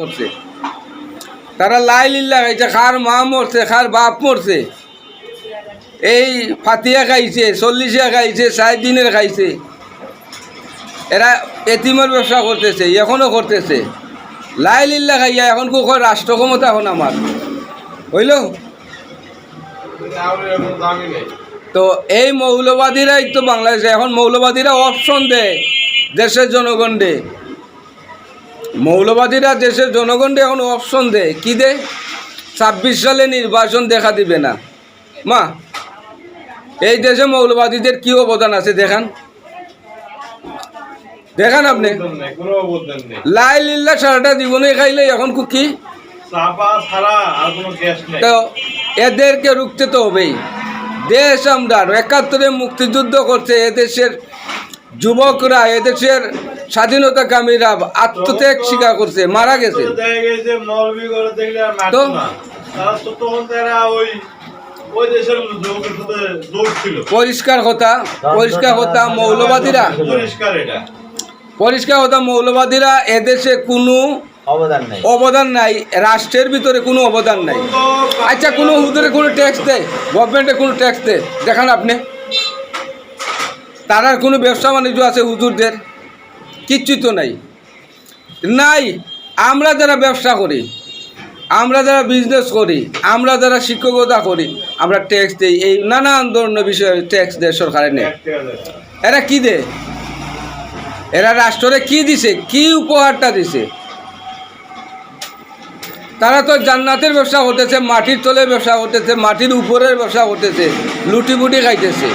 করছে। তারা লাই লিল্লা খাইছে খার মা মরছে, খার বাপ মরছে। এই ফাতিয়া খাইছে চল্লিশিয়া খাইছে, ষাট দিনের খাইছে। এরা এতিমের ব্যবসা করতেছে এখনও করতেছে। লাই লিল্লা খাইয়া এখন কোক রাষ্ট্র ক্ষমতা এখন আমার। হইল? তো এই মৌলবাদীরাই তো বাংলাদেশে, এখন মৌলবাদীরা অপশন দেয় দেশের জনগণে মৌলবাদীরা দেশের জনগণকে এখন অপশন দেয়। কি দেয়? ছাব্বিশ সালে নির্বাচন দেখা দিবে না। মা এই দেশে মৌলবাদীদের কি অবদান আছে দেখান। দেখান আপনি। লাই লিল্লা সারাটা জীবনে খাইলে এখন কু তো এদেরকে রুখতে তো হবেই। দেশ আমরা একাত্তরে মুক্তিযুদ্ধ করছে এদেশের যুবকরা এদেশের স্বাধীনতাকামীরা আত্মত্যাগ স্বীকার করছে মারা গেছে। তো? পরিষ্কার কথা পরিষ্কার কথা মৌলবাদীরা। পরিষ্কার কথা মৌলবাদীরা এদেশে কোনো অবদান অবদান নাই রাষ্ট্রের ভিতরে কোনো অবদান নাই। আচ্ছা কোনো হুদুরে কোনো ট্যাক্স দেয়? গভর্নমেন্টে কোনো ট্যাক্স দেয়? দেখান আপনি। তারার কোনো ব্যবসা বাণিজ্য আছে হুজুরদের? কিচ্ছু তো নাই। নাই, আমরা যারা ব্যবসা করি, আমরা যারা বিজনেস করি, আমরা যারা শিক্ষকতা করি, আমরা ট্যাক্স দিই, এই নানান ধরনের বিষয়ে ট্যাক্স দেয় সরকারের নেই। এরা কি দে এরা রাষ্ট্রে কি দিছে, কি উপহারটা দিছে? তারা তো জান্নাতের ব্যবসা করতেছে, মাটির তলে ব্যবসা করতেছে, মাটির উপরের ব্যবসা করতেছে লুটি বুটি খাইতেছে।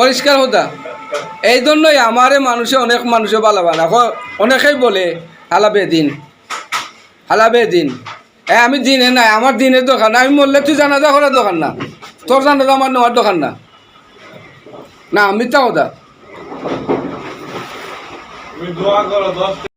পরিষ্কার হতা এই জন্যই আমারে মানুষে অনেক মানুষে বালাবান অনেকেই বলে হালাবে দিন হালাবে দিন। এ, আমি দিনে নাই, আমার দিনের দোকান আমি মরলে তুই জানাজা করার দোকান না। তোর জানাজা আমার নেওয়ার দোকান না। না, মিথ্যা কথা।